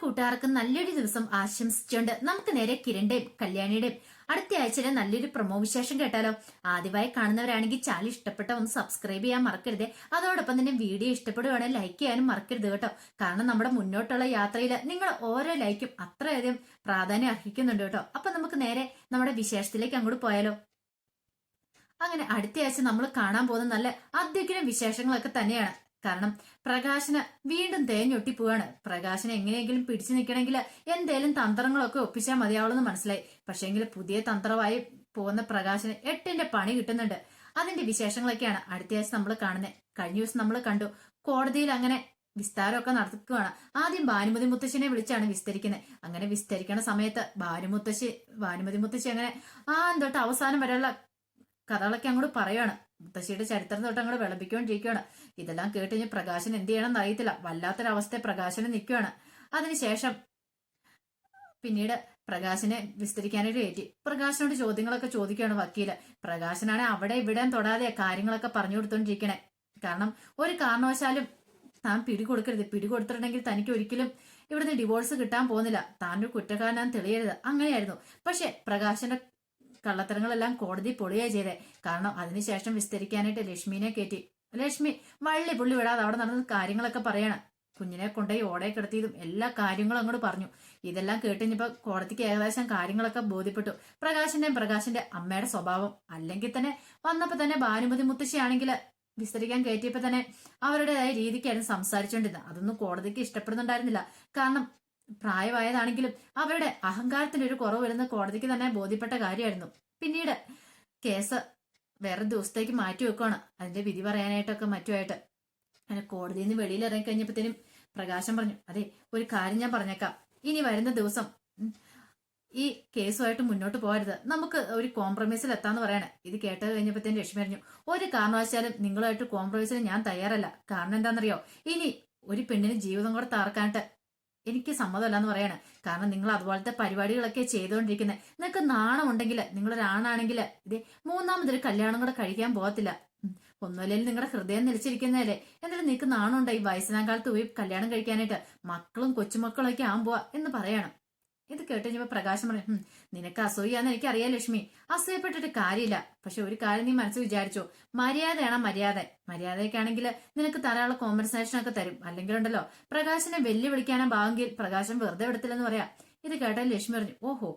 കൂട്ടുകാർക്ക് നല്ലൊരു ദിവസം ആശംസിച്ചുകൊണ്ട് നമുക്ക് നേരെ കിരണിന്റെയും കല്യാണിയുടെയും. അടുത്ത ആഴ്ചയിലെ നല്ലൊരു പ്രൊമോ വിശേഷം കേട്ടാലോ? ആദ്യമായി കാണുന്നവരാണെങ്കിൽ ചാനൽ ഇഷ്ടപ്പെട്ട ഒന്ന് സബ്സ്ക്രൈബ് ചെയ്യാൻ മറക്കരുത്. അതോടൊപ്പം തന്നെ വീഡിയോ ഇഷ്ടപ്പെടുവാണെങ്കിൽ ലൈക്ക് ചെയ്യാനും മറക്കരുത് കേട്ടോ. കാരണം നമ്മുടെ മുന്നോട്ടുള്ള യാത്രയിൽ നിങ്ങൾ ഓരോ ലൈക്കും അത്രയധികം പ്രാധാന്യം അർഹിക്കുന്നുണ്ട് കേട്ടോ. അപ്പൊ നമുക്ക് നേരെ നമ്മുടെ വിശേഷത്തിലേക്ക് അങ്ങോട്ട് പോയാലോ? അങ്ങനെ അടുത്ത ആഴ്ച നമ്മൾ കാണാൻ പോകുന്ന നല്ല അധികം വിശേഷങ്ങളൊക്കെ തന്നെയാണ്. കാരണം പ്രകാശന് വീണ്ടും തേഞ്ഞൊട്ടി പോവാണ്. പ്രകാശന് എങ്ങനെയെങ്കിലും പിടിച്ചു നിൽക്കണമെങ്കിൽ എന്തേലും തന്ത്രങ്ങളൊക്കെ ഒപ്പിച്ചാൽ മതിയാവുള്ളൂ മനസ്സിലായി. പക്ഷേങ്കിൽ പുതിയ തന്ത്രമായി പോകുന്ന പ്രകാശന് എട്ടിന്റെ പണി കിട്ടുന്നുണ്ട്. അതിന്റെ വിശേഷങ്ങളൊക്കെയാണ് അടുത്ത ആഴ്ച നമ്മൾ കാണുന്നത് കഴിഞ്ഞ ദിവസം നമ്മൾ കണ്ടു. കോടതിയിൽ അങ്ങനെ വിസ്താരമൊക്കെ നടത്തുകയാണ് ആദ്യം ഭാനുമതി മുത്തശ്ശിനെ വിളിച്ചാണ് വിസ്തരിക്കുന്നത് അങ്ങനെ വിസ്തരിക്കണ സമയത്ത് ഭാനുമുത്തശ്ശി ഭാനുമതി മുത്തശ്ശി അങ്ങനെ ആ തൊട്ട് അവസാനം വരെയുള്ള കഥകളൊക്കെ അങ്ങോട്ട് പറയുകയാണ് മുത്തശ്ശിയുടെ ചരിത്രം തൊട്ട് അങ്ങോട്ട് വിളമ്പിക്കൊണ്ടിരിക്കുകയാണ് ഇതെല്ലാം കേട്ട് കഴിഞ്ഞ് പ്രകാശൻ എന്ത് ചെയ്യണമെന്ന് അറിയത്തില്ല. വല്ലാത്തൊരവസ്ഥ പ്രകാശന് നിൽക്കുകയാണ്. അതിനുശേഷം പിന്നീട് പ്രകാശനെ വിസ്തരിക്കാനായിട്ട് കയറ്റി. പ്രകാശനോട് ചോദ്യങ്ങളൊക്കെ ചോദിക്കുകയാണ് വക്കീൽ. പ്രകാശനാണ് അവിടെ ഇവിടെ തൊടാതെ കാര്യങ്ങളൊക്കെ പറഞ്ഞു കൊടുത്തോണ്ടിരിക്കണേ. കാരണം ഒരു കാരണവശാലും താൻ പിടികൊടുക്കരുത്. പിടികൊടുത്തിട്ടുണ്ടെങ്കിൽ തനിക്ക് ഒരിക്കലും ഇവിടുന്ന് ഡിവോഴ്സ് കിട്ടാൻ പോകുന്നില്ല. താനൊരു കുറ്റക്കാരനാന്ന് തെളിയരുത്. അങ്ങനെയായിരുന്നു. പക്ഷെ പ്രകാശന്റെ കള്ളത്തരങ്ങളെല്ലാം കോടതി പൊളിയായി ചെയ്തേ. കാരണം അതിനുശേഷം വിസ്തരിക്കാനായിട്ട് ലക്ഷ്മിനെ കയറ്റി ലക്ഷ്മി വള്ളി പുള്ളി വിടാതെ അവിടെ നടന്ന കാര്യങ്ങളൊക്കെ പറയണം. കുഞ്ഞിനെ കൊണ്ടുപോയി ഓടെ കിടത്തിയതും എല്ലാ കാര്യങ്ങളും അങ്ങോട്ട് പറഞ്ഞു. ഇതെല്ലാം കേട്ടുകഴിഞ്ഞപ്പോ കോടതിക്ക് ഏകദേശം കാര്യങ്ങളൊക്കെ ബോധ്യപ്പെട്ടു. പ്രകാശിന്റെയും പ്രകാശിന്റെ അമ്മയുടെ സ്വഭാവം. അല്ലെങ്കിൽ തന്നെ വന്നപ്പോ തന്നെ ഭാനുമതി മുത്തശ്ശിയാണെങ്കിൽ വിസ്തരിക്കാൻ കയറ്റിയപ്പോ തന്നെ അവരുടേതായ രീതിക്കായിരുന്നു സംസാരിച്ചുകൊണ്ടിരുന്നത്. അതൊന്നും കോടതിക്ക് ഇഷ്ടപ്പെടുന്നുണ്ടായിരുന്നില്ല. കാരണം പ്രായമായതാണെങ്കിലും അവരുടെ അഹങ്കാരത്തിന്റെ ഒരു കുറവ് വരുന്ന കോടതിക്ക് തന്നെ ബോധ്യപ്പെട്ട കാര്യമായിരുന്നു. പിന്നീട് കേസ് വേറെ ദിവസത്തേക്ക് മാറ്റി വെക്കുകയാണ് അതിന്റെ വിധി പറയാനായിട്ടൊക്കെ മറ്റുമായിട്ട്. അങ്ങനെ കോടതിയിൽ നിന്ന് വെളിയിൽ ഇറങ്ങി കഴിഞ്ഞപ്പോഴത്തേനും പ്രകാശം പറഞ്ഞു അതെ ഒരു കാര്യം ഞാൻ പറഞ്ഞേക്കാം. ഇനി വരുന്ന ദിവസം ഈ കേസുമായിട്ട് മുന്നോട്ട് പോകരുത്. നമുക്ക് ഒരു കോംപ്രമൈസിൽ എത്താന്ന് പറയണേ. ഇത് കേട്ടത് കഴിഞ്ഞപ്പോഴത്തേനും ലക്ഷ്മി പറഞ്ഞു ഒരു കാരണവശാലും നിങ്ങളുമായിട്ട് കോംപ്രമൈസിന് ഞാൻ തയ്യാറല്ല. കാരണം എന്താണെന്നറിയോ? ഇനി ഒരു പെണ്ണിന് ജീവിതം കൂടെ താർക്കാനായിട്ട് എനിക്ക് സമ്മതമല്ല എന്ന് പറയാണ്. കാരണം നിങ്ങൾ അതുപോലത്തെ പരിപാടികളൊക്കെ ചെയ്തുകൊണ്ടിരിക്കുന്നത് നിങ്ങൾക്ക് നാണം നാണമുണ്ടെങ്കിൽ നിങ്ങളൊരാണാണെങ്കിൽ ഇത് മൂന്നാമതൊരു കല്യാണം കൂടെ കഴിക്കാൻ പോകത്തില്ല. ഉം. നിങ്ങളുടെ ഹൃദയം നിലച്ചിരിക്കുന്നതല്ലേ? എന്നിട്ട് നിങ്ങൾക്ക് നാണമുണ്ടോ ഈ വയസ്സനാം കാലത്ത് പോയി കല്യാണം കഴിക്കാനായിട്ട്? മക്കളും കൊച്ചുമക്കളും ഒക്കെ ആകുമ്പോ എന്ന് പറയണം. ഇത് കേട്ട് കഴിഞ്ഞപ്പോ പ്രകാശം പറഞ്ഞു "ഹും, നിനക്ക് അസൂയാന്ന് എനിക്കറിയാം ലക്ഷ്മി. അസൂയപ്പെട്ടിട്ട് കാര്യമില്ല. പക്ഷെ ഒരു കാര്യം നീ മനസ്സിൽ വിചാരിച്ചോ? മര്യാദയാണ് മര്യാദ മര്യാദയ്ക്കാണെങ്കിൽ നിനക്ക് ധാരാളം കോമ്പൻസേഷൻ ഒക്കെ തരും. അല്ലെങ്കിൽ ഉണ്ടല്ലോ പ്രകാശിനെ വെല്ലുവിളിക്കാനും ഭാവെങ്കിൽ പ്രകാശം വെറുതെ വിടത്തില്ലെന്ന് പറയാം. ഇത് കേട്ടാൽ ലക്ഷ്മി പറഞ്ഞു ഓഹോ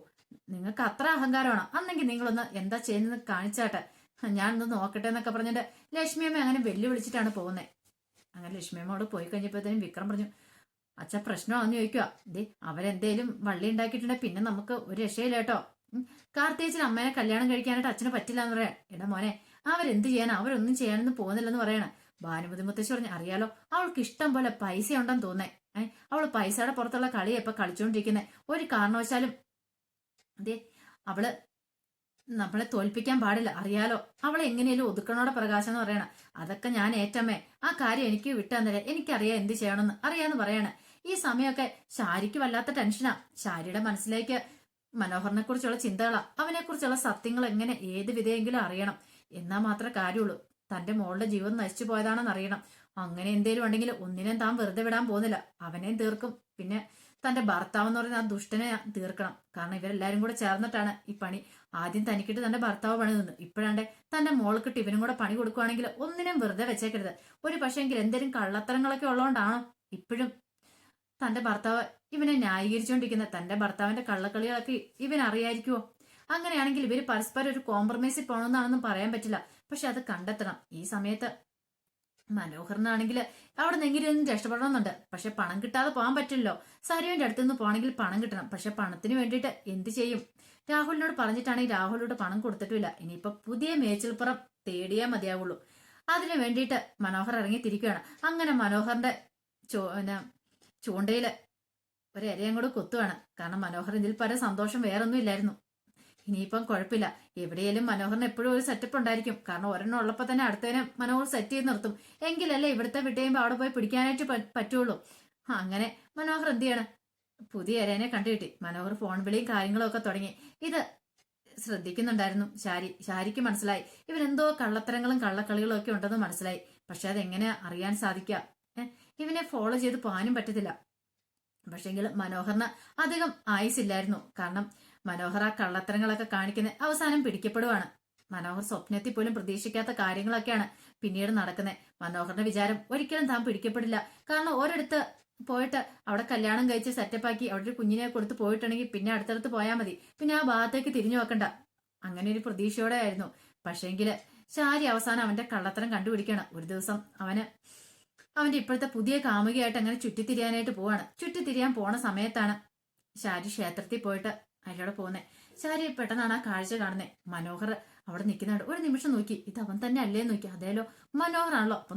നിങ്ങൾക്ക് അത്ര അഹങ്കാരമാണോ? അന്നെങ്കിൽ നിങ്ങളൊന്ന് എന്താ ചെയ്യുന്നത് കാണിച്ചാട്ടെ. ഞാനൊന്ന് നോക്കട്ടെ എന്നൊക്കെ പറഞ്ഞിട്ട് ലക്ഷ്മിയമ്മ അങ്ങനെ വെല്ലുവിളിച്ചിട്ടാണ് പോകുന്നത് അങ്ങനെ ലക്ഷ്മിയമ്മോട് പോയി കഴിഞ്ഞപ്പോഴത്തേനും വിക്രം പറഞ്ഞു അച്ഛ പ്രശ്നമാണെന്ന് ചോദിക്കുക ദേ അവരെന്തേലും വള്ളി ഉണ്ടാക്കിയിട്ടുണ്ടെങ്കിൽ പിന്നെ നമുക്ക് ഒരു രക്ഷയില്ല കേട്ടോ. കാർത്തേച്ചിന് അമ്മേനെ കല്യാണം കഴിക്കാനായിട്ട് അച്ഛനെ പറ്റില്ല എന്ന് പറയാം എടാ മോനെ അവരെന്ത് ചെയ്യാൻ അവരൊന്നും ചെയ്യാനൊന്നും പോകുന്നില്ലെന്ന് പറയണം. ഭാനുമതി മുത്തശ്ശി പറഞ്ഞു അറിയാലോ അവൾക്ക് ഇഷ്ടം പോലെ പൈസ ഉണ്ടെന്ന് തോന്നേ. അവൾ പൈസയുടെ പുറത്തുള്ള കളിയെ ഇപ്പൊ കളിച്ചുകൊണ്ടിരിക്കുന്നെ ഒരു കാരണവശാലും അതെ അവൾ നമ്മളെ തോൽപ്പിക്കാൻ പാടില്ല. അറിയാലോ അവളെ എങ്ങനെയാലും ഒതുക്കണോടെ പ്രകാശം എന്ന് പറയണം. അതൊക്കെ ഞാൻ ഏറ്റമേ ആ കാര്യം എനിക്ക് വിട്ടാന്നില്ല എനിക്കറിയാം എന്ത് ചെയ്യണമെന്ന്. അറിയാന്ന് പറയണേ. ഈ സമയമൊക്കെ ശാരിക്ക് വല്ലാത്ത ടെൻഷനാ. ശാരിയുടെ മനസ്സിലേക്ക് മനോഹറിനെ കുറിച്ചുള്ള ചിന്തകളാ. അവനെ കുറിച്ചുള്ള സത്യങ്ങൾ എങ്ങനെ ഏത് വിധയെങ്കിലും അറിയണം. എന്നാ മാത്രമേ കാര്യമുള്ളൂ. തന്റെ മോളുടെ ജീവൻ നശിച്ചു പോയതാണെന്ന് അറിയണം. അങ്ങനെ എന്തേലും ഉണ്ടെങ്കിൽ ഒന്നിനെയും താൻ വെറുതെ വിടാൻ പോകുന്നില്ല. അവനെയും തീർക്കും. പിന്നെ തന്റെ ഭർത്താവ് എന്ന് പറയുന്ന ആ ദുഷ്ടനെ തീർക്കണം. കാരണം ഇവരെല്ലാരും കൂടെ ചേർന്നിട്ടാണ് ഈ പണി. ആദ്യം തനിക്കിട്ട് തന്റെ ഭർത്താവ് പണി നിന്നു. ഇപ്പോഴാണ്ട് തന്റെ മോൾക്കിട്ട് ഇവനും കൂടെ പണി കൊടുക്കുവാണെങ്കിൽ ഒന്നിനും വെറുതെ വെച്ചേക്കരുത്. ഒരു പക്ഷേങ്കിൽ എന്തെങ്കിലും കള്ളത്തരങ്ങളൊക്കെ ഉള്ളതുകൊണ്ടാണോ ഇപ്പോഴും തന്റെ ഭർത്താവ് ഇവനെ ന്യായീകരിച്ചുകൊണ്ടിരിക്കുന്ന തന്റെ ഭർത്താവിന്റെ കള്ളക്കളികളൊക്കെ ഇവൻ അറിയായിരിക്കുമോ അങ്ങനെയാണെങ്കിൽ ഇവർ പരസ്പരം ഒരു കോംപ്രമൈസിൽ പോകണമെന്നാണെന്നും പറയാൻ പറ്റില്ല. പക്ഷെ അത് കണ്ടെത്തണം. ഈ സമയത്ത് മനോഹറിനാണെങ്കിൽ അവിടെ നിന്നെങ്കിലും രക്ഷപ്പെടണമെന്നുണ്ട്. പക്ഷെ പണം കിട്ടാതെ പോകാൻ പറ്റില്ലല്ലോ. സരിയുടെ അടുത്ത് നിന്ന് പോകണമെങ്കിൽ പണം കിട്ടണം. പക്ഷെ പണത്തിന് വേണ്ടിയിട്ട് എന്ത് ചെയ്യും? രാഹുലിനോട് പറഞ്ഞിട്ടാണെങ്കിൽ രാഹുലിനോട് പണം കൊടുത്തിട്ടില്ല ഇനിയിപ്പോ പുതിയ മേച്ചിൽപ്പുറം തേടിയേ മതിയാവുള്ളൂ. അതിനു വേണ്ടിയിട്ട് മനോഹർ ഇറങ്ങി തിരിക്കുകയാണ് അങ്ങനെ മനോഹറിന്റെ ചോ പിന്നെ ചൂണ്ടയിൽ ഒരു ഇരയും കൂടെ കൊത്തുവാണ്. കാരണം മനോഹർ ഇതിൽ പല സന്തോഷം വേറൊന്നും ഇല്ലായിരുന്നു. ഇനിയിപ്പം കുഴപ്പമില്ല. എവിടെയെങ്കിലും മനോഹറിന് എപ്പോഴും ഒരു സെറ്റപ്പ് ഉണ്ടായിരിക്കും. കാരണം ഒരെണ്ണം ഉള്ളപ്പോൾ തന്നെ അടുത്തതിനെ മനോഹർ സെറ്റ് ചെയ്ത് നിർത്തും. എങ്കിലല്ലേ ഇവിടുത്തെ വിട്ടയുമ്പോൾ അവിടെ പോയി പിടിക്കാനായിട്ട് പറ്റുള്ളൂ. അങ്ങനെ മനോഹർ എന്ത് ചെയ്യണം? പുതിയ ഇരേനെ കണ്ടുകിട്ടി. മനോഹർ ഫോൺ വിളിയും കാര്യങ്ങളും ഒക്കെ തുടങ്ങി. ഇത് ശ്രദ്ധിക്കുന്നുണ്ടായിരുന്നു ശാരി. ശാരിക്ക് മനസ്സിലായി. ഇവനെന്തോ കള്ളത്തരങ്ങളും കള്ളക്കളികളും ഒക്കെ ഉണ്ടെന്ന് മനസ്സിലായി. പക്ഷെ അതെങ്ങനെ അറിയാൻ സാധിക്കുക? ഇവനെ ഫോളോ ചെയ്ത് പോകാനും പറ്റത്തില്ല. പക്ഷെങ്കിൽ മനോഹറിന് അധികം ആയുസില്ലായിരുന്നു കാരണം മനോഹർ ആ കള്ളത്തരങ്ങളൊക്കെ കാണിക്കുന്ന അവസാനം പിടിക്കപ്പെടുവാണ്. മനോഹർ സ്വപ്നത്തിൽ പോലും പ്രതീക്ഷിക്കാത്ത കാര്യങ്ങളൊക്കെയാണ് പിന്നീട് നടക്കുന്നത് മനോഹറിന്റെ വിചാരം ഒരിക്കലും താൻ പിടിക്കപ്പെടില്ല. കാരണം ഒരിടത്ത് പോയിട്ട് അവിടെ കല്യാണം കഴിച്ച് സെറ്റപ്പാക്കി അവിടെ ഒരു കുഞ്ഞിനെ കൊടുത്ത് പോയിട്ടുണ്ടെങ്കിൽ പിന്നെ അടുത്തടുത്ത് പോയാൽ മതി. പിന്നെ ആ ഭാഗത്തേക്ക് തിരിഞ്ഞു നോക്കണ്ട. അങ്ങനെ ഒരു പ്രതീക്ഷയോടെ ആയിരുന്നു പക്ഷേങ്കിൽ ശാരി അവസാനം അവന്റെ കള്ളത്തരം കണ്ടുപിടിക്കണം. ഒരു ദിവസം അവന് അവന്റെ ഇപ്പോഴത്തെ പുതിയ കാമുകിയായിട്ട് അങ്ങനെ ചുറ്റിത്തിരിയാനായിട്ട് പോവാണ്. ചുറ്റിത്തിരിയാൻ പോണ സമയത്താണ് ശാരി ക്ഷേത്രത്തിൽ പോയിട്ട് അയാളോട് പോകുന്നത് ശാരി പെട്ടെന്നാണ് ആ കാഴ്ച കാണുന്നത് മനോഹർ അവിടെ നിൽക്കുന്നുണ്ട്. ഒരു നിമിഷം നോക്കി. ഇത് അവൻ തന്നെ അല്ലേ നോക്കി. അതേലോ മനോഹറാണല്ലോ. അപ്പൊ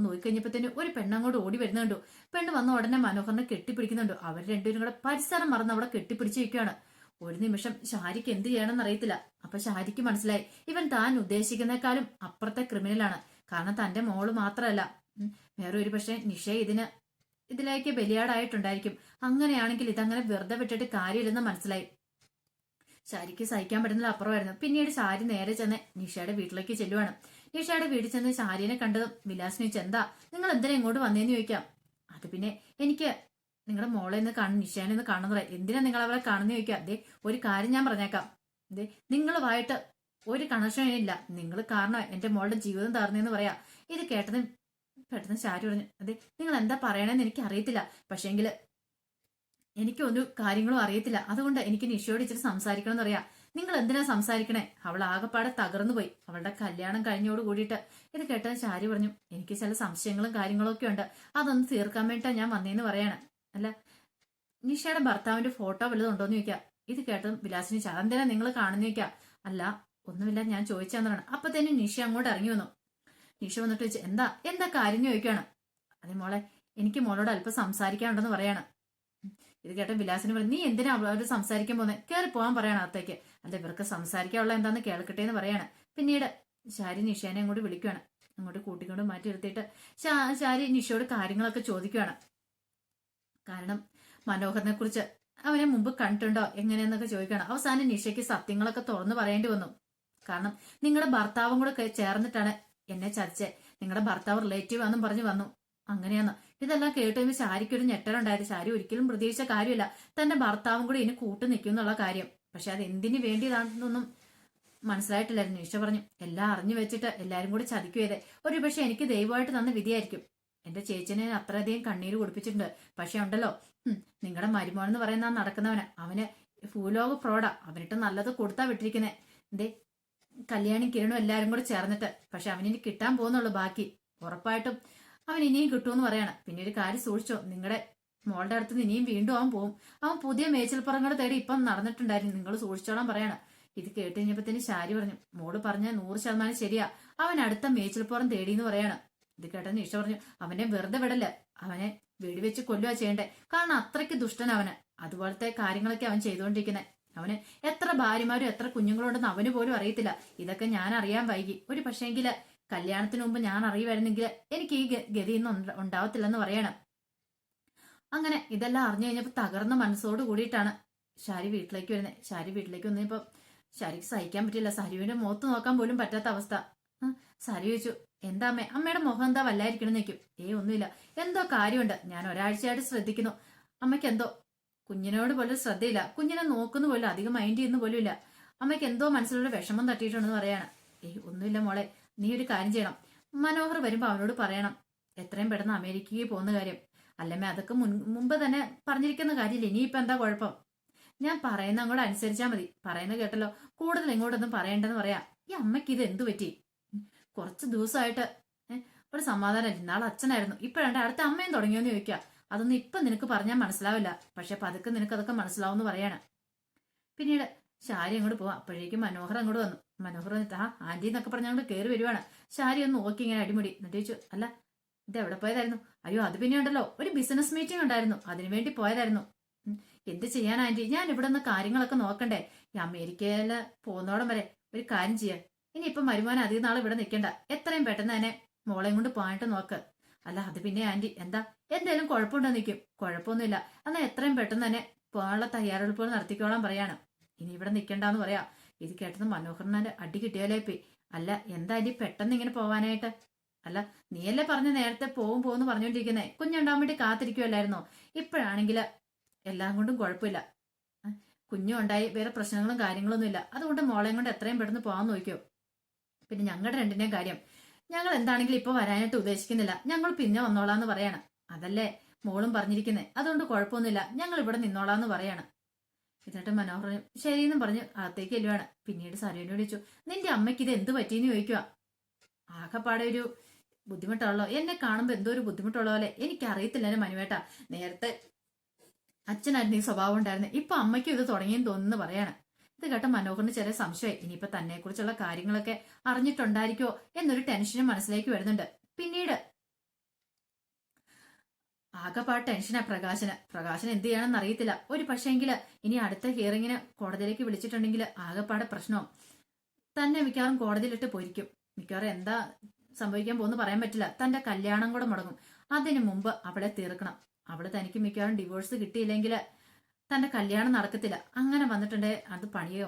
തന്നെ ഒരു പെണ്ണങ്ങോട്ട് ഓടി വരുന്നുണ്ട്. പെണ്ണ് വന്ന ഉടനെ മനോഹറിനെ കെട്ടിപ്പിടിക്കുന്നുണ്ടോ. അവർ രണ്ടുപേരും കൂടെ പരിസരം മറന്ന് അവിടെ കെട്ടിപ്പിടിച്ചിരിക്കുകയാണ് ഒരു നിമിഷം ഷാരിക്ക് എന്ത് ചെയ്യണമെന്ന് അറിയത്തില്ല. അപ്പൊ ഷാരിക്ക് മനസ്സിലായി. ഇവൻ താൻ ഉദ്ദേശിക്കുന്നേക്കാളും അപ്പുറത്തെ ക്രിമിനലാണ്. കാരണം തന്റെ മോൾ മാത്രമല്ല. വേറെ ഒരു പക്ഷേ നിഷ ഇതിന് ഇതിലേക്ക് ബലിയാടായിട്ടുണ്ടായിരിക്കും. അങ്ങനെയാണെങ്കിൽ ഇതങ്ങനെ വെറുതെ വിട്ടിട്ട് കാര്യമില്ലെന്ന് മനസ്സിലായി. ശാരിക്ക് സഹിക്കാൻ പറ്റുന്നതിൽ അപ്പുറമായിരുന്നു. പിന്നീട് ശാരി നേരെ ചെന്ന് നിഷയുടെ വീട്ടിലേക്ക് ചെല്ലുവാണ്. നിഷയുടെ വീട്ടിൽ ചെന്ന് ശാരിനെ കണ്ടതും വിലാസിനെ ചെന്താ നിങ്ങൾ എന്തിനാ ഇങ്ങോട്ട് വന്നേന്ന് ചോദിക്കാം? അത് പിന്നെ എനിക്ക് നിങ്ങളുടെ മോളെ ഒന്ന് കാണും നിഷാനെ ഒന്ന് കാണുന്നത് എന്തിനാ നിങ്ങൾ അവളെ കാണുന്ന ചോദിക്കാം? അതെ ഒരു കാര്യം ഞാൻ പറഞ്ഞേക്കാം. അതെ നിങ്ങളുമായിട്ട് ഒരു കണക്ഷനും ഇല്ല. നിങ്ങൾ കാരണം എന്റെ മോളുടെ ജീവിതം തകർന്നെന്ന് പറയാം. ഇത് കേട്ടത് പെട്ടെന്ന് ചാരു പറഞ്ഞു അതെ നിങ്ങൾ എന്താ പറയണെന്ന് എനിക്ക് അറിയത്തില്ല പക്ഷേങ്കിൽ എനിക്കൊരു കാര്യങ്ങളും അറിയത്തില്ല. അതുകൊണ്ട് എനിക്ക് നിഷയോട് ഇച്ചിരി സംസാരിക്കണം എന്നറിയാം നിങ്ങൾ എന്തിനാ സംസാരിക്കണേ? അവൾ ആകെപ്പാടെ തകർന്നു പോയി. അവളുടെ കല്യാണം കഴിഞ്ഞോട് കൂടിയിട്ട് ഇത് കേട്ടത് ചാരി പറഞ്ഞു എനിക്ക് ചില സംശയങ്ങളും കാര്യങ്ങളും ഒക്കെ ഉണ്ട്. അതൊന്ന് തീർക്കാൻ വേണ്ടിട്ടാ ഞാൻ വന്നേന്ന് പറയാണ്. അല്ല നിഷയുടെ ഭർത്താവിന്റെ ഫോട്ടോ വല്ലതും ഉണ്ടോന്ന് ചോദിക്കാം. ഇത് കേട്ടതും വിലാസിനി ചാന്തിന നിങ്ങൾ കാണുന്ന ചോദിക്കാം? അല്ല ഒന്നുമില്ല ഞാൻ ചോദിച്ചാന്നറാണ് അപ്പൊ തന്നെ നിഷ അങ്ങോട്ട് ഇറങ്ങി വന്നു. നിഷ വന്നിട്ട് ചോദിച്ചു എന്താ? എന്താ കാര്യം? ചോദിക്കുകയാണ്. അതെ മോളെ എനിക്ക് മോളോട് അല്പം സംസാരിക്കാനുണ്ടെന്ന് പറയാണ്. ഇത് കേട്ട വിലാസിന് പറഞ്ഞു നീ എന്തിനാ അവളോട് സംസാരിക്കാൻ പോകുന്നത് കയറി പോകാൻ പറയണം അകത്തേക്ക്. അല്ല ഇവർക്ക് സംസാരിക്കാനുള്ള എന്താന്ന് കേൾക്കട്ടെ എന്ന് പറയാണ്. പിന്നീട് ശാരി നിഷേനെ അങ്ങോട്ട് വിളിക്കുകയാണ്. അങ്ങോട്ട് കൂട്ടിക്കൊണ്ട് മാറ്റി നിർത്തിയിട്ട് ശാ- ശാരി നിഷയോട് കാര്യങ്ങളൊക്കെ ചോദിക്കുകയാണ്. കാരണം മനോഹറിനെ കുറിച്ച് അവനെ മുമ്പ് കണ്ടിട്ടുണ്ടോ? എങ്ങനെയെന്നൊക്കെ ചോദിക്കണം അവസാനം നിഷയ്ക്ക് സത്യങ്ങളൊക്കെ തുറന്നു പറയേണ്ടി വന്നു. കാരണം നിങ്ങളുടെ ഭർത്താവും കൂടെ ചേർന്നിട്ടാണ് എന്നെ ചതിച്ച്. നിങ്ങളുടെ ഭർത്താവ് റിലേറ്റീവ് ആണെന്നും പറഞ്ഞു വന്നു. അങ്ങനെയാന്ന്. ഇതെല്ലാം കേട്ട് കഴിയുമ്പോൾ ശാരിക്കൊരു ഞെട്ടലുണ്ടായത് ശാരി ഒരിക്കലും പ്രതീക്ഷിച്ച കാര്യമില്ല. തന്റെ ഭർത്താവും കൂടി ഇനി കൂട്ടു നിൽക്കും എന്നുള്ള കാര്യം. പക്ഷെ അത് എന്തിനു വേണ്ടിയതാണെന്നൊന്നും മനസ്സിലായിട്ടില്ലായിരുന്നു. നിഷ പറഞ്ഞു എല്ലാം അറിഞ്ഞു വെച്ചിട്ട് എല്ലാരും കൂടി ചതിക്കുവേതെ ഒരു പക്ഷെ എനിക്ക് ദൈവമായിട്ട് തന്ന വിധിയായിരിക്കും. എന്റെ ചേച്ചിനെ അത്രയധികം കണ്ണീര് കുടിപ്പിച്ചിട്ടുണ്ട്. പക്ഷെ ഉണ്ടല്ലോ നിങ്ങളുടെ മരുമോൻ എന്ന് പറയുന്ന നടക്കുന്നവന് അവന് ഭൂലോക ഫ്രോഡാ അവനിട്ട് നല്ലത് കൊടുത്താ വിട്ടിരിക്കുന്നേ. എന്തേ കല്യാണി കിരണും എല്ലാരും കൂടെ ചേർന്നിട്ട്. പക്ഷെ അവനിനി കിട്ടാൻ പോകുന്നുള്ളൂ ബാക്കി. ഉറപ്പായിട്ടും അവൻ ഇനിയും കിട്ടുമെന്ന് പറയണം. പിന്നെ ഒരു കാര്യം സൂക്ഷിച്ചോ. നിങ്ങളുടെ മോളുടെ അടുത്ത് ഇനിയും വീണ്ടും അവൻ പോവും. അവൻ പുതിയ മേച്ചിൽപ്പുറങ്ങൾ തേടി ഇപ്പം നടന്നിട്ടുണ്ടായിരുന്നു. നിങ്ങൾ സൂക്ഷിച്ചോളാൻ പറയണം. ഇത് കേട്ട് കഴിഞ്ഞപ്പോ തന്നെ ശാരി പറഞ്ഞു മോൾ പറഞ്ഞ നൂറ് ശതമാനം ശരിയാ. അവൻ അടുത്ത മേച്ചിൽപ്പുറം എന്ന് പറയാണ്. ഇത് കേട്ടെന്ന് നിഷ പറഞ്ഞു അവനെ വെറുതെ വിടല്ല. അവനെ വെടിവെച്ച് കൊല്ലുക ചെയ്യണ്ടേ. കാരണം അത്രയ്ക്ക് ദുഷ്ടൻ അവന്. അതുപോലത്തെ കാര്യങ്ങളൊക്കെ അവൻ ചെയ്തുകൊണ്ടിരിക്കുന്നത് അവന് എത്ര ഭാര്യമാരും എത്ര കുഞ്ഞുങ്ങളുണ്ടെന്ന് അവന് പോലും അറിയത്തില്ല. ഇതൊക്കെ ഞാൻ അറിയാൻ വൈകി. ഒരു പക്ഷേങ്കിൽ കല്യാണത്തിന് മുമ്പ് ഞാൻ അറിയുമായിരുന്നെങ്കിൽ എനിക്ക് ഈ ഗതിയൊന്നും ഉണ്ട- ഉണ്ടാവത്തില്ലെന്ന് പറയണം. അങ്ങനെ ഇതെല്ലാം അറിഞ്ഞു കഴിഞ്ഞപ്പോൾ തകർന്ന മനസ്സോട് കൂടിയിട്ടാണ് ഷാരി വീട്ടിലേക്ക് വരുന്നത് ഷാരി വീട്ടിലേക്ക് വന്നപ്പോ ഷാരിക്ക് സഹിക്കാൻ പറ്റില്ല. സരുവിന്റെ മുഖത്ത് നോക്കാൻ പോലും പറ്റാത്ത അവസ്ഥ. സരു ചോദിച്ചു എന്താ അമ്മേ? അമ്മയുടെ മുഖം എന്താ വല്ലായിരിക്കണം നിൽക്കും ഏ ഒന്നുമില്ല. എന്തോ കാര്യമുണ്ട്. ഞാൻ ഒരാഴ്ചയായിട്ട് ശ്രദ്ധിക്കുന്നു. അമ്മയ്ക്ക് എന്തോ കുഞ്ഞിനോട് പോലും ശ്രദ്ധയില്ല. കുഞ്ഞിനെ നോക്കുന്ന പോലും അധികം മൈൻഡ് ചെയ്യുന്ന പോലും ഇല്ല. അമ്മയ്ക്ക് എന്തോ മനസ്സിലൊരു വിഷമം തട്ടിയിട്ടുണ്ടെന്ന് പറയാണ്. ഏയ് ഒന്നുമില്ല മോളെ. നീ ഒരു കാര്യം ചെയ്യണം. മനോഹർ വരുമ്പോ അവനോട് പറയണം. എത്രയും പെട്ടെന്ന് അമേരിക്കയിൽ പോകുന്ന കാര്യം. അല്ലമ്മ അതൊക്കെ മുൻ മുമ്പ് തന്നെ പറഞ്ഞിരിക്കുന്ന കാര്യമില്ല. ഇനിയിപ്പൊ എന്താ കുഴപ്പം? ഞാൻ പറയുന്ന അങ്ങോട്ട് അനുസരിച്ചാൽ മതി. പറയുന്നത് കേട്ടല്ലോ. കൂടുതൽ ഇങ്ങോട്ടൊന്നും പറയണ്ടെന്ന് പറയാ. ഈ അമ്മയ്ക്ക് ഇത് എന്തു പറ്റി? കുറച്ച് ദിവസമായിട്ട് ഒരു സമാധാനം നാളെ അച്ഛനായിരുന്നു. ഇപ്പോഴാണ്ട് അടുത്ത അമ്മയും തുടങ്ങിയോന്ന് ചോദിക്കുക അതൊന്നും ഇപ്പൊ നിനക്ക് പറഞ്ഞാൽ മനസ്സിലാവില്ല. പക്ഷെ പതുക്കെ നിനക്ക് അതൊക്കെ മനസ്സിലാവുമെന്ന് പറയാണ്. പിന്നീട് ശാരി അങ്ങോട്ട് പോവാം. അപ്പോഴേക്കും മനോഹർ അങ്ങോട്ട് വന്നു. മനോഹർ വന്നിട്ട് ആ ആന്റി എന്നൊക്കെ പറഞ്ഞ അങ്ങോട്ട് കയറി വരുവാണ്. ശാരി ഒന്ന് നോക്കി ഇങ്ങനെ അടിമുടി. എന്നിട്ട് ചോദിച്ചു അല്ല ഇത് എവിടെ പോയതായിരുന്നു? അയ്യോ അത് പിന്നെ ഉണ്ടല്ലോ. ഒരു ബിസിനസ് മീറ്റിംഗ് ഉണ്ടായിരുന്നു. അതിനുവേണ്ടി പോയതായിരുന്നു. എന്ത് ചെയ്യാൻ ആന്റി? ഞാൻ ഇവിടെ നിന്ന് കാര്യങ്ങളൊക്കെ നോക്കണ്ടേ. ഈ അമേരിക്കയിൽ പോകുന്നോടം വരെ ഒരു കാര്യം ചെയ്യാം. ഇനി ഇപ്പം മരുമോൻ അധികം നാളെ ഇവിടെ നിൽക്കണ്ട. എത്രയും പെട്ടെന്ന് തന്നെ മോളെയും കൊണ്ട് പോയിട്ട് നോക്ക്. അല്ല അത് പിന്നെ ആന്റി എന്താ? എന്തേലും കുഴപ്പമുണ്ടോ നിൽക്കും കുഴപ്പമൊന്നുമില്ല. എന്നാ എത്രയും പെട്ടെന്ന് തന്നെ പോകാനുള്ള തയ്യാറെടുപ്പുകൾ നടത്തിക്കോളാൻ പറയാണ്. ഇനി ഇവിടെ നിൽക്കണ്ടെന്ന് പറയാ. ഇത് കേട്ടത് മനോഹരനെ അടി കിട്ടിയാലേ പോയി. അല്ല എന്താ ആന്റി പെട്ടെന്ന് ഇങ്ങനെ പോവാനായിട്ട്? അല്ല നീയല്ലേ പറഞ്ഞ നേരത്തെ പോവും പോകുന്നു പറഞ്ഞുകൊണ്ടിരിക്കുന്നേ കുഞ്ഞുണ്ടാവാൻ വേണ്ടി കാത്തിരിക്കുമല്ലായിരുന്നോ ഇപ്പോഴാണെങ്കിൽ എല്ലാം കൊണ്ടും കുഴപ്പമില്ല. കുഞ്ഞും ഉണ്ടായി വേറെ പ്രശ്നങ്ങളും കാര്യങ്ങളൊന്നും ഇല്ല അതുകൊണ്ട് മോളെയും കൊണ്ട് എത്രയും പെട്ടെന്ന് പോകാൻ നോക്കിയോ പിന്നെ ഞങ്ങളുടെ രണ്ടിന്റെയും കാര്യം. ഞങ്ങൾ എന്താണെങ്കിലും ഇപ്പൊ വരാനായിട്ട് ഉദ്ദേശിക്കുന്നില്ല. ഞങ്ങൾ പിന്നെ വന്നോളാന്ന് പറയാണ്. അതല്ലേ മോളും പറഞ്ഞിരിക്കുന്നേ. അതുകൊണ്ട് കുഴപ്പമൊന്നുമില്ല. ഞങ്ങൾ ഇവിടെ നിന്നോളാന്ന് പറയാണ്. എന്നിട്ട് മനോഹരൻ ശരിയെന്നും പറഞ്ഞ് അകത്തേക്ക് എല്ലുവാണ് പിന്നീട് സരോനോട് ചോദിച്ചു നിന്റെ അമ്മയ്ക്ക് ഇത് എന്ത് പറ്റിയെന്ന് ചോദിക്കുക ആകെപ്പാടെ ഒരു ബുദ്ധിമുട്ടുള്ളോ? എന്നെ കാണുമ്പോൾ എന്തോ ഒരു ബുദ്ധിമുട്ടുള്ള പോലെ എനിക്കറിയത്തില്ല എന്നെ മനുവേട്ട. നേരത്തെ അച്ഛനായിരുന്നു ഈ സ്വഭാവം ഉണ്ടായിരുന്നത് ഇപ്പൊ അമ്മയ്ക്കും ഇത് തുടങ്ങിയെന്ന് തോന്നുന്നു പറയാണ്. ഇത് കേട്ട മനോഹറിന് ചെറിയ സംശയമായി ഇനിയിപ്പൊ തന്നെ കുറിച്ചുള്ള കാര്യങ്ങളൊക്കെ അറിഞ്ഞിട്ടുണ്ടായിരിക്കോ എന്നൊരു ടെൻഷനും മനസ്സിലേക്ക് വരുന്നുണ്ട്. പിന്നീട് ആകെപ്പാ ടെൻഷനാ പ്രകാശന്. പ്രകാശൻ എന്ത് ചെയ്യണമെന്ന് അറിയത്തില്ല. ഒരു പക്ഷേങ്കിൽ ഇനി അടുത്ത ഹിയറിങ്ങിന് കോടതിയിലേക്ക് വിളിച്ചിട്ടുണ്ടെങ്കിൽ ആകെപ്പാടെ പ്രശ്നവും. തന്നെ മിക്കവാറും കോടതിയിലിട്ട് പോയിരിക്കും മിക്കവാറും എന്താ സംഭവിക്കാൻ പോകുന്നു പറയാൻ പറ്റില്ല. തന്റെ കല്യാണം കൂടെ മുടങ്ങും. അതിനു മുമ്പ് അവളെ തീർക്കണം. അവൾ തനിക്ക് മിക്കവാറും ഡിവോഴ്സ് കിട്ടിയില്ലെങ്കിൽ തന്റെ കല്യാണം നടക്കത്തില്ല. അങ്ങനെ വന്നിട്ടുണ്ടെ. അത് പണിയോ?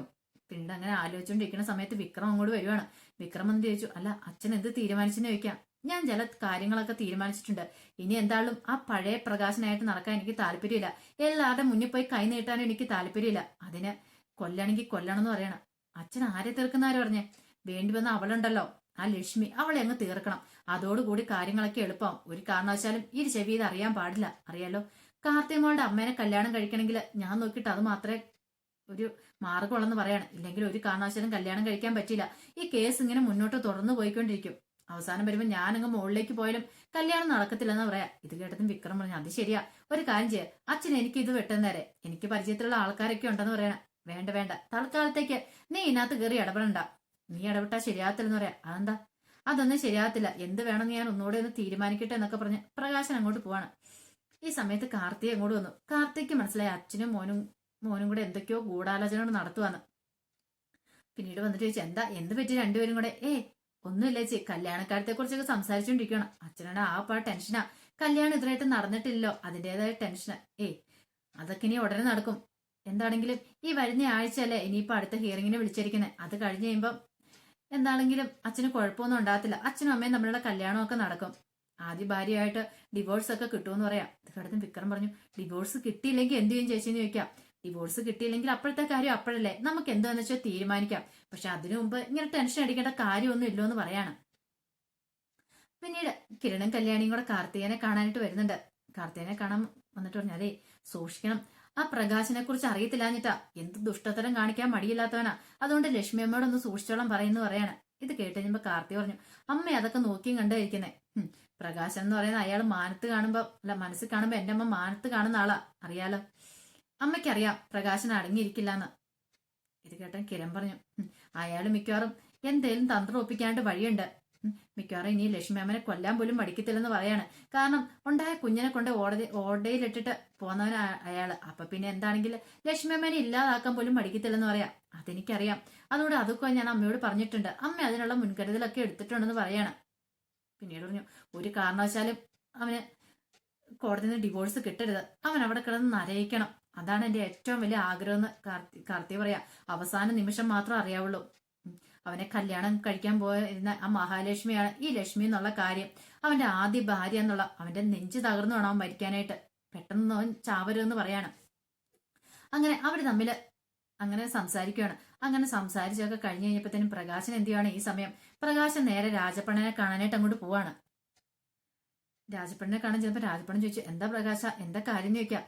പിന്നെ അങ്ങനെ ആലോചിച്ചുകൊണ്ടിരിക്കുന്ന സമയത്ത് വിക്രം അങ്ങോട്ട് വരുവാണ്. വിക്രം എന്ന് ചോദിച്ചു അല്ല അച്ഛൻ എന്ത് തീരുമാനിച്ചെന്ന് ചോദിക്കാം. ഞാൻ ചില കാര്യങ്ങളൊക്കെ തീരുമാനിച്ചിട്ടുണ്ട്. ഇനി എന്താളും ആ പഴയ പ്രകാശനായിട്ട് നടക്കാൻ എനിക്ക് താല്പര്യമില്ല. എല്ലാവരുടെ മുന്നിൽ പോയി കൈ നീട്ടാൻ എനിക്ക് താല്പര്യമില്ല. അതിന് കൊല്ലണമെങ്കിൽ കൊല്ലണം എന്ന് പറയണം. അച്ഛൻ ആരെ തീർക്കുന്ന ആര് പറഞ്ഞേ? വേണ്ടി വന്ന അവളുണ്ടല്ലോ. ആ ലക്ഷ്മി അവളെ അങ്ങ് തീർക്കണം. അതോടുകൂടി കാര്യങ്ങളൊക്കെ എളുപ്പം. ഒരു കാരണവശാലും ഈ ചെവി ഇത് അറിയാൻ പാടില്ല. അറിയാലോ? കാർത്തിമോളുടെ അമ്മേനെ കല്യാണം കഴിക്കണമെങ്കിൽ ഞാൻ നോക്കിയിട്ട് അത് മാത്രമേ ഒരു മാർഗമുള്ളെന്ന് പറയാണ്. ഇല്ലെങ്കിൽ ഒരു കാരണവശാലും കല്യാണം കഴിക്കാൻ പറ്റില്ല ഈ കേസ് ഇങ്ങനെ മുന്നോട്ട് തുടർന്നു പോയിക്കൊണ്ടിരിക്കും. അവസാനം വരുമ്പോൾ ഞാനങ്ങ് മുകളിലേക്ക് പോയാലും കല്യാണം നടക്കത്തില്ലെന്ന് പറയാ. ഇത് കേട്ടതും വിക്രം പറഞ്ഞു അത് ശരിയാ. ഒരു കാര്യം ചെയ്യാം. അച്ഛൻ എനിക്ക് ഇത് വെട്ടുന്നേരെ എനിക്ക് പരിചയത്തിലുള്ള ആൾക്കാരൊക്കെ ഉണ്ടെന്ന് പറയണം. വേണ്ട വേണ്ട. തൽക്കാലത്തേക്ക് നീ ഇതിനകത്ത് കയറി ഇടപെടണ്ട. നീ ഇടപെട്ടാ ശരിയാകത്തില്ലെന്ന് പറയാം. അതെന്താ? അതൊന്നും ശരിയാകത്തില്ല. എന്ത് വേണമെന്ന് ഞാൻ ഒന്നുകൂടെ ഒന്ന് തീരുമാനിക്കട്ടെ എന്നൊക്കെ പറഞ്ഞ് പ്രകാശൻ അങ്ങോട്ട് പോവാണ്. ഈ സമയത്ത് കാർത്തിക് അങ്ങോട്ട് വന്നു. കാർത്തിക്ക് മനസ്സിലായി അച്ഛനും മോനും മോനും കൂടെ എന്തൊക്കെയോ ഗൂഢാലോചനകൾ നടത്തുവാന്ന്. പിന്നീട് വന്നിട്ട് ചോദിച്ചു എന്താ എന്ത് പറ്റി രണ്ടുപേരും കൂടെ? ഏ ഒന്നുമില്ല ചേച്ചി. കല്യാണക്കാരത്തെ കുറിച്ചൊക്കെ സംസാരിച്ചുകൊണ്ടിരിക്കണം അച്ഛനാണ് ആ പാ ടെൻഷനാ. കല്യാണം ഇതിനായിട്ട് നടന്നിട്ടില്ലല്ലോ. അതിന്റെതായ ടെൻഷന്. ഏ അതൊക്കെ ഇനി ഉടനെ നടക്കും. എന്താണെങ്കിലും ഈ വരുന്ന ആഴ്ച അല്ലേ ഇനിയിപ്പോ അടുത്ത ഹിയറിങ്ങിന് വിളിച്ചിരിക്കുന്നത് അത് കഴിഞ്ഞ് കഴിയുമ്പം എന്താണെങ്കിലും അച്ഛന് കുഴപ്പമൊന്നും ഉണ്ടാകത്തില്ല. അച്ഛനും അമ്മയും തമ്മിലുള്ള കല്യാണമൊക്കെ നടക്കും. ആദ്യ ഭാര്യയായിട്ട് ഡിവോഴ്സ് ഒക്കെ കിട്ടുമെന്ന് പറയാം. ഇത് കിടന്ന് വിക്രം പറഞ്ഞു ഡിവോഴ്സ് കിട്ടിയില്ലെങ്കിൽ എന്ത് ചെയ്യും ചേച്ചിന്ന് ചോദിക്കാം. ഡിവോഴ്സ് കിട്ടിയില്ലെങ്കിൽ അപ്പോഴത്തെ കാര്യം അപ്പോഴല്ലേ. നമുക്ക് എന്താന്ന് വെച്ചാൽ തീരുമാനിക്കാം. പക്ഷെ അതിനു മുമ്പ് ഇങ്ങനെ ടെൻഷൻ അടിക്കേണ്ട കാര്യമൊന്നും ഇല്ലോ എന്ന് പറയാണ്. പിന്നീട് കിരണും കല്യാണിയും കൂടെ കാർത്തികനെ കാണാനായിട്ട് വരുന്നുണ്ട്. കാർത്തികനെ കാണാൻ വന്നിട്ട് പറഞ്ഞു അതെ സൂക്ഷിക്കണം. ആ പ്രകാശിനെ കുറിച്ച് അറിയത്തില്ലാഞ്ഞിട്ടാ. എന്ത് ദുഷ്ടതരം കാണിക്കാൻ മടിയില്ലാത്തവനാ. അതുകൊണ്ട് ലക്ഷ്മി അമ്മയോടൊന്ന് സൂക്ഷിച്ചോളം പറയുന്നു പറയാണ്. ഇത് കേട്ട് കാർത്തി പറഞ്ഞു അമ്മ അതൊക്കെ നോക്കിയും കണ്ടുകഴിക്കുന്നേ പ്രകാശൻ എന്ന് പറയുന്ന അയാൾ മാനത്ത് കാണുമ്പോ അല്ല മനസ്സിൽ കാണുമ്പോ എന്റെ അമ്മ മാനത്ത് കാണുന്ന ആളാ. അറിയാലോ? അമ്മയ്ക്കറിയാം പ്രകാശൻ അടങ്ങിയിരിക്കില്ലെന്ന്. ഇത് കേട്ടൻ കിരൺ പറഞ്ഞു അയാൾ മിക്കവാറും എന്തേലും തന്ത്രം ഒപ്പിക്കാണ്ട് വഴിയുണ്ട്. മിക്കവാറും ഇനി ലക്ഷ്മി അമ്മനെ കൊല്ലാൻ പോലും മടിക്കത്തില്ലെന്ന് പറയാണ്. കാരണം ഉണ്ടായ കുഞ്ഞിനെ കൊണ്ട് ഓടതി ഓടയിലിട്ടിട്ട് പോന്നവൻ അയാൾ. അപ്പൊ പിന്നെ എന്താണെങ്കിൽ ലക്ഷ്മി അമ്മേനെ ഇല്ലാതാക്കാൻ പോലും മടിക്കത്തില്ലെന്ന് പറയാം. അതെനിക്കറിയാം. അതുകൊണ്ട് അതൊക്കെ ഞാൻ അമ്മയോട് പറഞ്ഞിട്ടുണ്ട്. അമ്മ അതിനുള്ള മുൻകരുതലൊക്കെ എടുത്തിട്ടുണ്ടെന്ന് പറയാണ്. പിന്നീട് പറഞ്ഞു ഒരു കാരണവശാലും അവന് കോടതിയിൽ നിന്ന് ഡിവോഴ്സ് കിട്ടരുത്. അവൻ അവിടെ കിടന്ന് നരയിക്കണം. അതാണ് എന്റെ ഏറ്റവും വലിയ ആഗ്രഹം എന്ന് കാർത്തി കാർത്തി പറയാ. അവസാന നിമിഷം മാത്രം അറിയാവുള്ളൂ. അവനെ കല്യാണം കഴിക്കാൻ പോയിരുന്ന ആ മഹാലക്ഷ്മിയാണ് ഈ ലക്ഷ്മി എന്നുള്ള കാര്യം. അവന്റെ ആദ്യ ഭാര്യ എന്നുള്ള അവന്റെ നെഞ്ചു തകർന്നു വേണം അവൻ മരിക്കാനായിട്ട്. പെട്ടെന്ന് അവൻ ചാവരുമെന്ന് പറയാണ്. അങ്ങനെ അവർ തമ്മിൽ അങ്ങനെ സംസാരിക്കുകയാണ്. അങ്ങനെ സംസാരിച്ചൊക്കെ കഴിഞ്ഞ് കഴിഞ്ഞപ്പോഴത്തേനും പ്രകാശൻ എന്ത് ചെയ്യുകയാണ് ഈ സമയം? പ്രകാശൻ നേരെ രാജപ്പണനെ കാണാനായിട്ട് അങ്ങോട്ട് പോവാണ്. രാജപ്പണനെ കാണാൻ ചെന്നപ്പോൾ രാജപ്പണൻ ചോദിച്ചു എന്താ പ്രകാശ? എന്താ കാര്യം ചോദിക്കുക?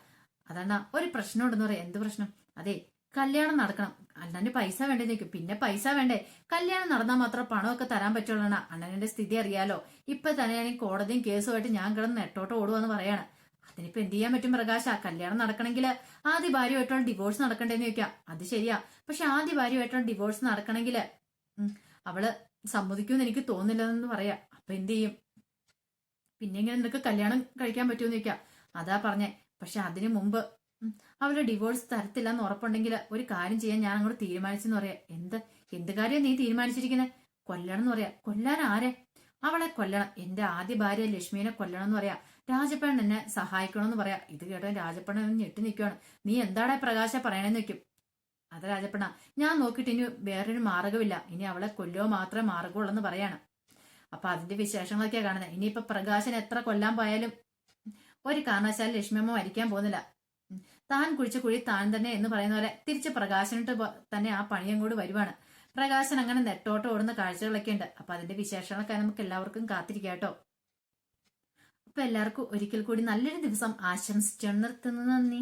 അതാണ് ഒരു പ്രശ്നം ഉണ്ടെന്ന് പറയാം. എന്ത് പ്രശ്നം? അതെ കല്യാണം നടക്കണം. അണ്ണന് പൈസ വേണ്ടേ നിൽക്കും പിന്നെ പൈസ വേണ്ടേ? കല്യാണം നടന്നാൽ മാത്രം പണമൊക്കെ തരാൻ പറ്റുള്ളൂ അണ്ണനെ സ്ഥിതി അറിയാലോ. ഇപ്പൊ തന്നെ ഞാൻ കോടതിയും കേസുമായിട്ട് ഞാൻ കിടന്ന് നെട്ടോട്ട് ഓടുവാന്ന് പറയാണ്. അതിനിപ്പോ എന്ത് ചെയ്യാൻ പറ്റും പ്രകാശ? കല്യാണം നടക്കണമെങ്കിൽ ആദ്യ ഭാര്യയായിട്ടുള്ള ഡിവോഴ്സ് നടക്കണ്ടേന്ന് ചോദിക്കാം. അത് ശരിയാ. പക്ഷെ ആദ്യ ഭാര്യയായിട്ടുള്ള ഡിവോഴ്സ് നടക്കണമെങ്കിൽ അവൾ സമ്മതിക്കുമെന്ന് എനിക്ക് തോന്നില്ലെന്ന് പറയാ. അപ്പൊ എന്ത് ചെയ്യും? പിന്നെ ഇങ്ങനെ നിനക്ക് കല്യാണം കഴിക്കാൻ പറ്റുമെന്ന് ചോദിക്കാം. അതാ പറഞ്ഞേ. പക്ഷെ അതിനു മുമ്പ് അവൾ ഡിവോഴ്സ് തരത്തില്ല എന്ന് ഉറപ്പുണ്ടെങ്കിൽ ഒരു കാര്യം ചെയ്യാൻ ഞാൻ അങ്ങോട്ട് തീരുമാനിച്ചെന്ന് പറയാ. എന്ത്? എന്ത് കാര്യം നീ തീരുമാനിച്ചിരിക്കുന്നത് കൊല്ലണം എന്ന് പറയാ. കൊല്ലാൻ ആരെ? അവളെ കൊല്ലണം. എന്റെ ആദ്യ ഭാര്യ ലക്ഷ്മിനെ കൊല്ലണം എന്ന് പറയാ. രാജപ്പണ്ണൻ എന്നെ സഹായിക്കണമെന്ന് പറയാ. ഇത് കേട്ടോ രാജപ്പണ്ണൻ ഞെട്ടി നിൽക്കുവാണ്. നീ എന്താടാ പ്രകാശ പറയണെന്ന് വെക്കും. അത് രാജപ്പണ്ണ ഞാൻ നോക്കിയിട്ട് ഇനി വേറൊരു മാർഗമില്ല ഇനി അവളെ കൊല്ലോ മാത്രമേ മാർഗമുള്ളൂ എന്ന് പറയാണ്. അപ്പൊ അതിന്റെ വിശേഷങ്ങളൊക്കെയാണ് കാണുന്നത് ഇനിയിപ്പൊ പ്രകാശൻ എത്ര കൊല്ലാൻ പോയാലും ഒരു കാരണവശാലും ലക്ഷ്മിയമ്മ മരിക്കാൻ പോകുന്നില്ല. താൻ കുഴിച്ച കുഴി താൻ തന്നെ എന്ന് പറയുന്ന പോലെ തിരിച്ച് പ്രകാശനിട്ട് തന്നെ ആ പണിയും കൂടി വരുവാണ്. പ്രകാശൻ അങ്ങനെ നെട്ടോട്ട് ഓടുന്ന കാഴ്ചകളൊക്കെ ഉണ്ട്. അപ്പൊ അതിന്റെ വിശേഷങ്ങളൊക്കെ നമുക്ക് എല്ലാവർക്കും കാത്തിരിക്കാം കേട്ടോ. അപ്പൊ എല്ലാവർക്കും ഒരിക്കൽ കൂടി നല്ലൊരു ദിവസം ആശംസിച്ചു നിർത്തുന്നു. നന്ദി.